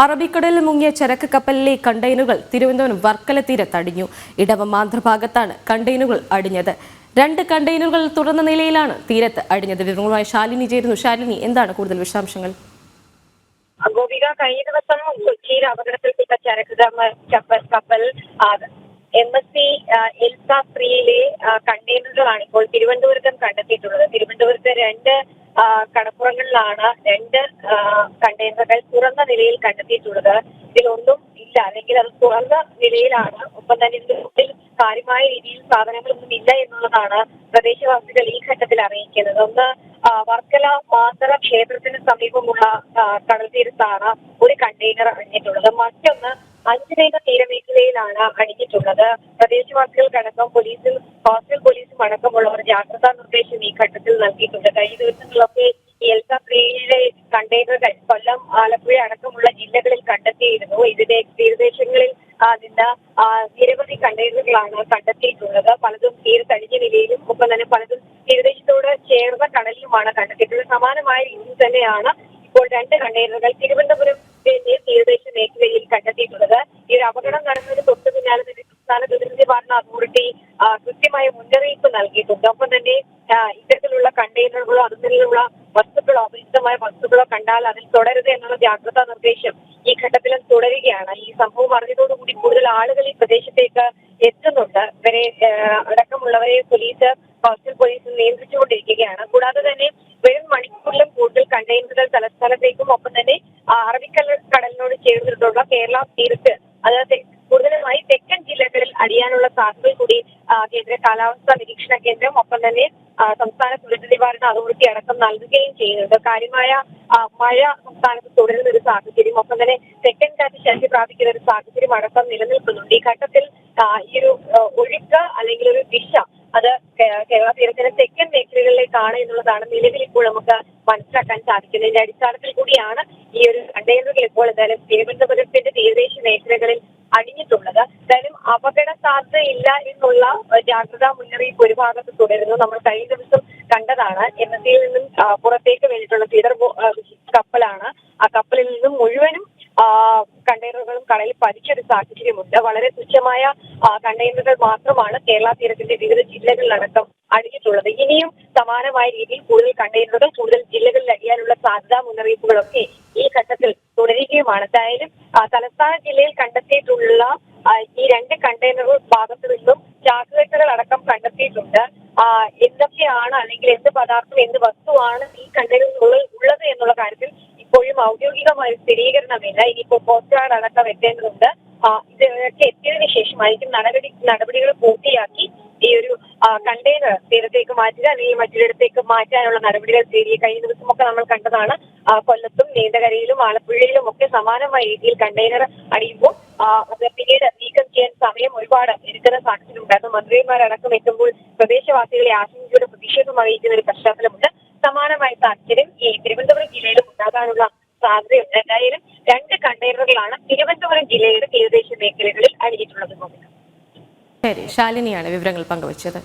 അറബിക്കടലിൽ മുങ്ങിയ ചരക്ക് കപ്പലിലെ കണ്ടെയ്നറുകൾ തിരുവനന്തപുരം വർക്കല തീരത്തടിഞ്ഞു ഇടവ ഭാഗത്താണ് കണ്ടെയ്നറുകൾ അടിഞ്ഞത്. രണ്ട് കണ്ടെയ്നറുകൾ തുറന്ന നിലയിലാണ് തീരത്ത് അടിഞ്ഞത്. വിവരങ്ങളുമായി ശാലിനി ചേരുന്നു. ശാലിനി എന്താണ് കൂടുതൽ വിശദാംശങ്ങൾ? ഗോപിക കഴിഞ്ഞ ദിവസം കൊച്ചിയിൽ അപകടത്തിൽപ്പെട്ട ചരക്ക് കപ്പ- കപ്പൽ കപ്പൽ എം എസ് സി എൽസ ത്രീയിലെ കണ്ടെയ്നറുകളാണ് ഇപ്പോൾ തിരുവനന്തപുരത്തും കണ്ടെത്തിയിട്ടുള്ളത്. തിരുവനന്തപുരത്തെ രണ്ട് കടപ്പുറങ്ങളിലാണ് രണ്ട് കണ്ടെയ്നറുകൾ തുറന്ന നിലയിൽ കണ്ടെത്തിയിട്ടുള്ളത്. ഇതിലൊന്നും ഇല്ല. അല്ലെങ്കിൽ അത് തുറന്ന നിലയിലാണ്. ഒപ്പം തന്നെ ഇതിനുള്ളിൽ കാര്യമായ രീതിയിൽ സാധനങ്ങളൊന്നും ഇല്ല എന്നുള്ളതാണ് പ്രദേശവാസികൾ ഈ ഘട്ടത്തിൽ അറിയിക്കുന്നത്. ഒന്ന് വർക്കല മാതറ ക്ഷേത്രത്തിന് സമീപമുള്ള കടൽ തീരത്താണ് ഒരു കണ്ടെയ്നർ അണിഞ്ഞിട്ടുള്ളത് മറ്റൊന്ന് അഞ്ചുരേഖ തീരമേഖലയിലാണ് അണിഞ്ഞിട്ടുള്ളത് പ്രദേശവാസികൾക്കടക്കം പോലീസും കോസ്റ്റൽ പോലീസും അടക്കമുള്ളവർ ജാഗ്രതാ നിർദ്ദേശം ഈ ഘട്ടത്തിൽ നൽകിയിട്ടുണ്ട്. കഴിഞ്ഞ ദിവസങ്ങളിലൊക്കെ ഈ എൽസ ത്രീയിലെ കണ്ടെയ്നറുകൾ കൊല്ലം ആലപ്പുഴ അടക്കമുള്ള ജില്ലകളിൽ കണ്ടെത്തിയിരുന്നു. ഇതിന്റെ തീരദേശങ്ങളിൽ ആ, നിരവധി കണ്ടെയ്നറുകളാണ് കണ്ടെത്തിയിട്ടുള്ളത്. പലതും തീരെ തടിഞ്ഞ നിലയിലും ഒപ്പം തന്നെ പലതും തീരദേശത്തോട് ചേർന്ന കടലിലുമാണ് കണ്ടെത്തിയിട്ടുള്ളത്. സമാനമായ രീതിയിൽ തന്നെയാണ് ഇപ്പോൾ രണ്ട് കണ്ടെയ്നറുകൾ തിരുവനന്തപുരം തീരദേശ മേഖലയിൽ കണ്ടെത്തിയിട്ടുള്ളത്. ഈ ഒരു അപകടം നടന്നതിന് തൊട്ട് പിന്നാലെ തന്നെ സംസ്ഥാന ദുരന്ത നിവാരണ അതോറിറ്റി കൃത്യമായ മുന്നറിയിപ്പ് നൽകിയിട്ടുണ്ട്. ഒപ്പം തന്നെ ഇത്തരത്തിലുള്ള കണ്ടെയ്നറുകളോ അതുതന്നെയുള്ള വസ്തുക്കളോ അപരിചിതമായ വസ്തുക്കളോ കണ്ടാൽ അതിൽ തുടരുത് എന്നുള്ള ജാഗ്രതാ നിർദ്ദേശം ഈ ഘട്ടത്തിലും തുടരുകയാണ്. ഈ സംഭവം അറിഞ്ഞതോടുകൂടി കൂടുതൽ ആളുകൾ ഈ പ്രദേശത്തേക്ക് എത്തുന്നുണ്ട്. ഇവരെ അടക്കമുള്ളവരെ പോലീസ് കോസ്റ്റൽ പോലീസ് നിയന്ത്രിച്ചുകൊണ്ടിരിക്കുകയാണ്. കൂടാതെ തന്നെ വരും മണിക്കൂറിലും കൂടുതൽ കണ്ടെയ്നറുകൾ തലസ്ഥാനത്തേക്കും ഒപ്പം തന്നെ അറബിക്കടലിനോട് ചേർന്നിട്ടുള്ള കേരള തീരത്ത് അതായത് കൂടുതലുമായി തെക്കൻ ജില്ലകളിൽ അടിയാനുള്ള സാധ്യത കൂടി കേന്ദ്ര കാലാവസ്ഥാ നിരീക്ഷണ കേന്ദ്രം ഒപ്പം തന്നെ സംസ്ഥാന ദുരന്ത നിവാരണ അതോറിറ്റി അടക്കം നൽകുകയും ചെയ്യുന്നുണ്ട്. കാര്യമായ മഴ സംസ്ഥാനത്ത് തുടരുന്ന ഒരു സാഹചര്യം ഒപ്പം തന്നെ തെക്കൻ കാറ്റ് ശക്തി പ്രാപിക്കുന്ന ഒരു സാഹചര്യം അടക്കം നിലനിൽക്കുന്നുണ്ട്. ഈ ഘട്ടത്തിൽ ഈ ഒരു ഒഴുക്ക് അല്ലെങ്കിൽ ഒരു ദിശ അത് കേരള തീരത്തിന്റെ തെക്കൻ മേഖലകളിലേക്കാണ് എന്നുള്ളതാണ് നിലവിൽ ഇപ്പോൾ നമുക്ക് മനസ്സിലാക്കാൻ സാധിക്കുന്നത്. ഇതിന്റെ അടിസ്ഥാനത്തിൽ കൂടിയാണ് ഈ ഒരു കണ്ടെയ്നറുകൾ ഇപ്പോൾ എന്തായാലും തിരുവനന്തപുരത്തിന്റെ തീരദേശ മേഖലകളിൽ അടിഞ്ഞിട്ടുള്ളത് എന്തായാലും അപകട സാധ്യതയില്ല എന്നുള്ള ജാഗ്രതാ മുന്നറിയിപ്പ് ഒരു ഭാഗത്ത് തുടരുന്നു. നമ്മൾ കഴിഞ്ഞ ദിവസം കണ്ടതാണ് എസ് നിന്നും പുറത്തേക്ക് വേണ്ടിയിട്ടുള്ള ഫീഡർ കപ്പലാണ്. ആ കപ്പലിൽ നിന്നും മുഴുവനും കണ്ടെയ്നറുകളും കടലിൽ പതിച്ചൊരു സാഹചര്യമുണ്ട്. വളരെ തുച്ഛമായ കണ്ടെയ്നറുകൾ മാത്രമാണ് കേരള തീരത്തിന്റെ വിവിധ ജില്ലകളിലടക്കം അടിഞ്ഞിട്ടുള്ളത് ഇനിയും സമാനമായ രീതിയിൽ കൂടുതൽ കണ്ടെയ്നറുകൾ കൂടുതൽ ജില്ലകളിൽ അടിയാനുള്ള സാധ്യതാ മുന്നറിയിപ്പുകളൊക്കെ ഈ ഘട്ടത്തിൽ തുടരുകയുമാണ്. എന്തായാലും തലസ്ഥാന ജില്ലയിൽ കണ്ടെത്തിയിട്ടുള്ള ഈ രണ്ട് കണ്ടെയ്നറുകൾ ഭാഗത്തു നിന്നും ചാക്കുകെട്ടുകൾ അടക്കം കണ്ടെത്തിയിട്ടുണ്ട്. എന്തൊക്കെയാണ് അല്ലെങ്കിൽ എന്ത് പദാർത്ഥം എന്ത് വസ്തുവാണ് ഈ കണ്ടെയ്നറുകളിൽ ഉള്ളത് എന്നുള്ള കാര്യത്തിൽ ഇപ്പോഴും ഔദ്യോഗികമായ സ്ഥിരീകരണമില്ല. ഇനിയിപ്പോ കോസ്റ്റ് ഗാർഡ് അടക്കം എത്തേണ്ടതുണ്ട് ഇതൊക്കെ എത്തിയതിനു ശേഷമായിരിക്കും നടപടി നടപടികൾ പൂർത്തിയാക്കി ഈ ഒരു കണ്ടെയ്നർ തീരത്തേക്ക് മാറ്റുക അല്ലെങ്കിൽ മറ്റൊരിടത്തേക്ക് മാറ്റാനുള്ള നടപടികൾ സ്വീകരിക്കുക കഴിഞ്ഞ ദിവസമൊക്കെ നമ്മൾ കണ്ടതാണ് കൊല്ലത്തും നീണ്ടകരയിലും ആലപ്പുഴയിലും ഒക്കെ സമാനമായ രീതിയിൽ കണ്ടെയ്നർ അടിയുമ്പോൾ അത് പിന്നീട് നീക്കം ചെയ്യാൻ സമയം ഒരുപാട് എടുക്കുന്ന സാഹചര്യം മന്ത്രിമാരടക്കം എത്തുമ്പോൾ പ്രദേശവാസികളെ ആശങ്കയുടെ പ്രതിഷേധം അറിയിക്കുന്ന ഒരു പശ്ചാത്തലമുണ്ട്. സമാനമായ സാഹചര്യം ഈ തിരുവനന്തപുരം ജില്ലയിലും ഉണ്ടാകാനുള്ള സാധ്യതയുണ്ട്. എന്തായാലും രണ്ട് കണ്ടെയ്നറുകളാണ് തിരുവനന്തപുരം ജില്ലയുടെ തീരദേശ മേഖലകളിൽ അണിഞ്ഞിട്ടുള്ളത് ശരി ശാലിനിയാണ് വിവരങ്ങൾ പങ്കുവച്ചത്.